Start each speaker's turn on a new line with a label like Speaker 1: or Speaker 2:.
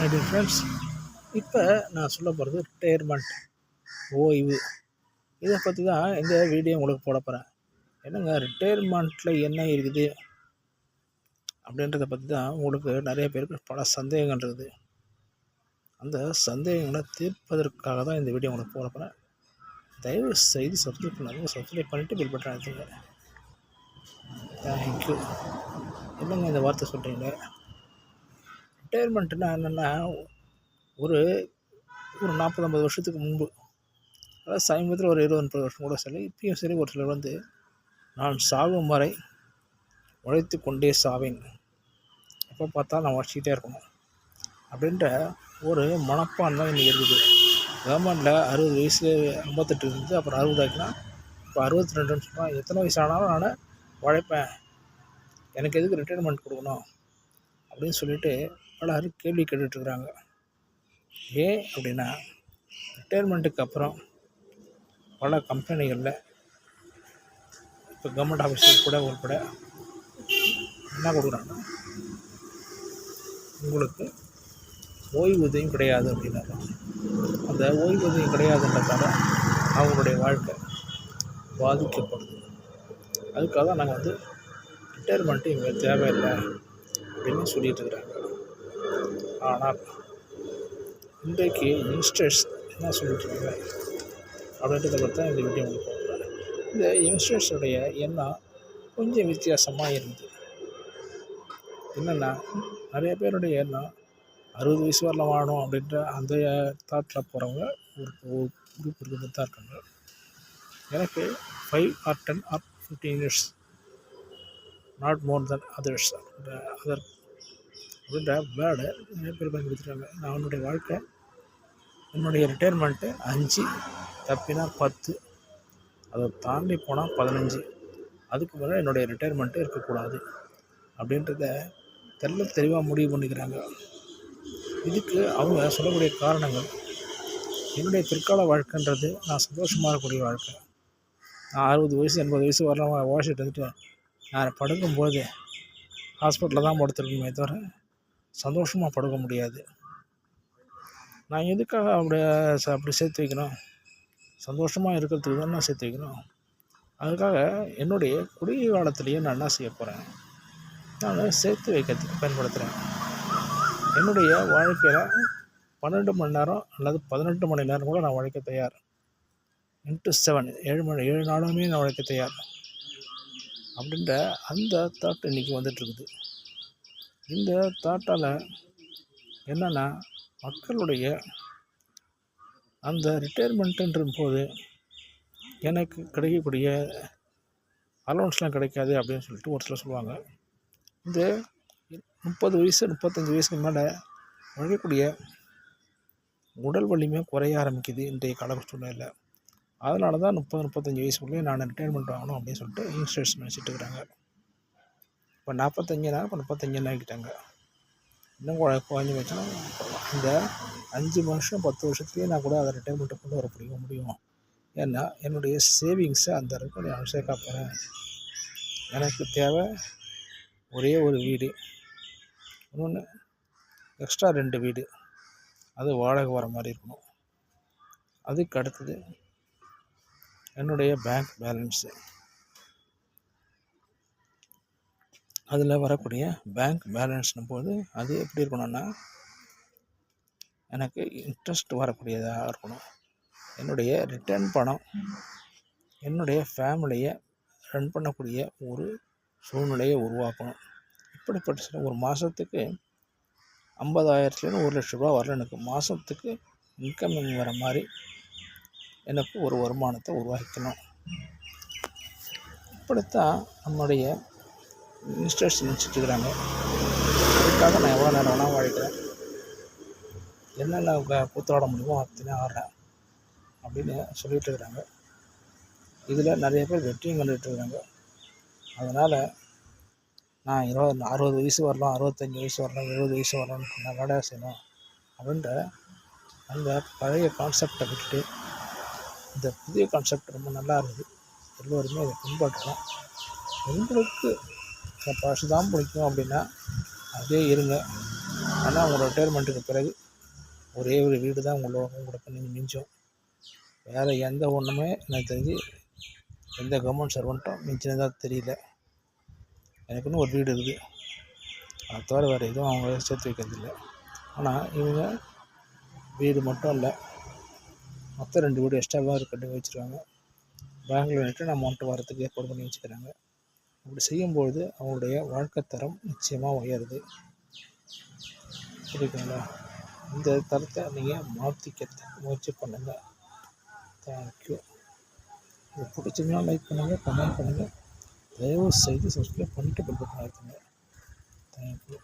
Speaker 1: Dear friends இப்போ நான் சொல்ல போகிறது ரிட்டையர்மெண்ட் ஓய்வு. இதை பற்றி தான் இந்த வீடியோ உங்களுக்கு போட போகிறேன் என்னங்க ரிட்டையர்மெண்ட்டில் என்ன இருக்குது? அப்படின்றத பற்றி தான் உங்களுக்கு நிறைய பேருக்கு பல சந்தேகங்கள் இருக்குது. அந்த சந்தேகங்களை தீர்ப்பதற்காக தான் இந்த வீடியோ உங்களுக்கு போட போகிறேன் தயவு செய்து சப்ஸ்கிரைப் பண்ணாதீங்க. சப்ஸ்கிரைப் பண்ணிவிட்டு பில் பட்டன் அழுத்துங்க. தேங்க்யூ என்னங்க இந்த வார்த்தை சொல்கிறீங்க ரிட்டையர்மெண்ட்டுனா என்னென்னா ஒரு ஒரு நாற்பது ஐம்பது வருஷத்துக்கு முன்பு அதாவது சமீபத்தில் ஒரு இருபது முப்பது வருஷம் கூட சரி இப்பயும் சரி ஒரு சிலர் வந்து நான் சாகும் வரை உழைத்து கொண்டே சாவேன். எப்போ பார்த்தா நான் உழைச்சிக்கிட்டே இருக்கணும். அப்படின்ற ஒரு மனப்பான்மை இன்றைக்கி இருக்குது. கவர்மெண்ட்டில் அறுபது வயசு ஐம்பத்தெட்டு இருந்து அப்புறம் அறுபது ஆகினா இப்போ அறுபத்தி ரெண்டுன்னு சொன்னால் எத்தனை வயசு ஆனாலும் நான் உழைப்பேன். எனக்கு எதுக்கு ரிட்டையர்மெண்ட் கொடுக்கணும்? அப்படின்னு சொல்லிட்டு பலர் கேள்வி கேட்டுட்ருக்குறாங்க. ஏன் அப்படின்னா ரிட்டையர்மெண்ட்டுக்கு அப்புறம் பல கம்பெனிகளில் இப்போ கவர்மெண்ட் ஆஃபீஸர் கூட உட்பட என்ன கொடுக்குறாங்க? உங்களுக்கு ஓய்வூதியம் கிடையாது அப்படின்னாங்க அந்த ஓய்வூதியம் கிடையாதுன்றதால அவங்களுடைய வாழ்க்கை பாதிக்கப்படுது. அதுக்காக தான் நாங்கள் வந்து ரிட்டையர்மெண்ட்டு இங்கே தேவையில்லை அப்படின்னு சொல்லிட்டு இருக்கிறாங்க. ஆனால் இன்றைக்கு யங்ஸ்டர்ஸ் என்ன சொல்லிட்டுருக்காங்க? அப்படின்றத பற்றி தான் இந்த வீடியோ உங்களுக்கு போகிறேன் இந்த யங்ஸ்டர்ஸுடைய எண்ணம் கொஞ்சம் வித்தியாசமாக இருந்தது. என்னென்னா நிறைய பேருடைய எண்ணம் அறுபது வயசு வரலாம் வாழணும் அப்படின்ற அந்த தாட்டில் போகிறவங்க ஒரு ஒரு குரூப் இருக்கிறது தான் இருக்காங்க. எனக்கு five or ten or fifteen years not more than others அப்படின்ற அதர் அப்படின்ற வேர்டை நிறைய நான் என்னுடைய வாழ்க்கை என்னுடைய ரிட்டையர்மெண்ட்டு அஞ்சு தப்பினா பத்து அதை தாண்டி போனால் பதினஞ்சு. அதுக்கு மேலே என்னுடைய ரிட்டையர்மெண்ட்டு இருக்கக்கூடாது. அப்படின்றத தெல்ல தெளிவாக முடிவு பண்ணிக்கிறாங்க. இதுக்கு அவங்க சொல்லக்கூடிய காரணங்கள் என்னுடைய பிற்கால வாழ்க்கைன்றது நான் சந்தோஷமாக இருக்கக்கூடிய வாழ்க்கை. நான் அறுபது வயசு எண்பது வயசு வரலாம் ஓசிட்டு வந்துட்டு நான் படுக்கும்போது ஹாஸ்பிட்டலில் தான் படுத்துருக்கணுமே தவிர சந்தோஷமாக படுக்க முடியாது. நான் எதுக்காக அப்படி ச- அப்படி சேர்த்து வைக்கணும்? சந்தோஷமாக இருக்கிறதுக்கு தான் நான் சேர்த்து வைக்கணும். அதுக்காக என்னுடைய குறுகிய காலத்திலேயே நான் என்ன செய்ய போகிறேன் நான் சேர்த்து வைக்கிறதுக்கு பயன்படுத்துகிறேன் என்னுடைய வாழ்க்கையில் பன்னெண்டு மணி நேரம் அல்லது பதினெட்டு மணி நேரம் கூட நான் உழைக்க தயார். இன்ட்டு செவன் ஏழு மணி ஏழு நாளுமே நான் உழைக்க தயார். அப்படின்ற அந்த தாட் இன்றைக்கி வந்துட்டுருக்குது இந்த தாட்டால் என்னென்னா மக்களுடைய அந்த ரிட்டையர்மெண்ட்டுன்ற போது எனக்கு கிடைக்கக்கூடிய அலௌன்ஸ்லாம் கிடைக்காது அப்படின்னு சொல்லிட்டு ஒரு சிலர் சொல்லுவாங்க. இந்த முப்பது வயசு முப்பத்தஞ்சு வயசுக்கு மேலே உழைக்கக்கூடிய உடல் வலிமை குறைய ஆரம்பிக்குது இன்றைய கால சூழ்நிலையில் அதனால தான் முப்பது முப்பத்தஞ்சு வயசுக்குள்ளேயே நான் ரிட்டையர்மெண்ட் ஆகணும் அப்படின்னு சொல்லிட்டு யங்ஸ்டர்ஸ் நினச்சிட்டு இருக்கிறாங்க. இப்போ நாற்பத்தஞ்சுனா இப்போ முப்பத்தஞ்சுன்னு ஆகிட்டாங்க. இன்னும் குறை குறைஞ்சி வச்சுன்னா இந்த அஞ்சு வருஷம் பத்து வருஷத்துலேயே நான் கூட அதை ரிட்டையர்மெண்ட்டை கொண்டு வர முடியும் முடியும். ஏன்னா என்னுடைய சேவிங்ஸை அந்த அளவுக்கு நான் சேர்க்க போகிறேன் எனக்கு தேவை ஒரே ஒரு வீடு. இன்னொன்று எக்ஸ்ட்ரா ரெண்டு வீடு. அது வாடகை வர மாதிரி இருக்கணும். அதுக்கு அடுத்தது என்னுடைய பேங்க் பேலன்ஸு அதில் வரக்கூடிய பேங்க் பேலன்ஸ்னும் போது அது எப்படி இருக்கணும்னா எனக்கு இன்ட்ரெஸ்ட் வரக்கூடியதாக இருக்கணும். என்னுடைய ரிட்டர்ன் பணம் என்னுடைய ஃபேமிலியை ரன் பண்ணக்கூடிய ஒரு சூழ்நிலையை உருவாக்கணும். இப்படிப்பட்ட சில ஒரு மாதத்துக்கு ஐம்பதாயிரத்துலேருந்து ஒரு லட்ச ரூபா வரல எனக்கு. மாதத்துக்கு இன்கமிங் வர மாதிரி எனக்கு ஒரு வருமானத்தை உருவாக்கணும் இப்படித்தான் நம்முடைய மினிஸ்டர்ஸ் நினைச்சிட்டுருக்குறாங்க அதுக்காக நான் எவ்வளோ நேரம் வேணால் வாழ்க்கிறேன் என்னென்ன க- கூத்தாட முடியுமோ அத்தனை ஆடுறேன் அப்படின்னு சொல்லிகிட்டு இருக்கிறாங்க. இதில் நிறைய பேர் வெற்றியும் கண்டுகிட்டு இருக்கிறாங்க அதனால் நான் இருபது அறுபது வயசு வரலாம் அறுபத்தஞ்சி வயசு வரலாம் எழுபது வயசு வரலாம்னு நான் வேலை செய்யணும் அப்படின்ற அந்த பழைய கான்செப்டை விட்டுட்டு இந்த புதிய கான்செப்ட் ரொம்ப நல்லா இருக்குது. எல்லோருமே இதை பின்பற்றலாம் எங்களுக்கு இந்த பழசு தான் பிடிக்கும் அப்படின்னா அதே இருங்க. ஆனால் உங்களோட ரிட்டையர்மெண்ட்டுக்கு பிறகு ஒரே ஒரு வீடு தான் உங்களோட உங்களுக்கு நீங்கள் மிஞ்சும் வேறு எந்த ஒன்றுமே எனக்கு தெரிஞ்சு எந்த கவர்மெண்ட் சர்வெண்ட்டும் மிஞ்சினதாக தெரியல. எனக்குன்னு ஒரு வீடு இருக்குது. அதை தவிர வேறு எதுவும் அவங்க சேர்த்து வைக்கிறது இல்லை. ஆனால் இவங்க வீடு மட்டும் இல்லை. மொத்தம் ரெண்டு வீடு எக்ஸ்ட்ராவாக கட்டி வச்சுருக்காங்க. பேங்க்கில் நான் அமௌண்ட்டு வரத்துக்கு ஏற்பாடு பண்ணி வச்சுக்கிறாங்க. அப்படி செய்யும்பொழுது அவங்களுடைய வாழ்க்கை தரம் நிச்சயமாக உயருது. புரியுதுங்களா? இந்த தரத்தை நீங்கள் மாற்றிக்க முயற்சி பண்ணுங்கள் தேங்க்யூ இது பிடிச்சிருந்தா லைக் பண்ணுங்கள் கமெண்ட் பண்ணுங்கள் தயவு செய்து சப்ஸ்கிரைப் பண்ணிட்டு பெல் பட்டன் அழுத்துங்க. தேங்க்யூ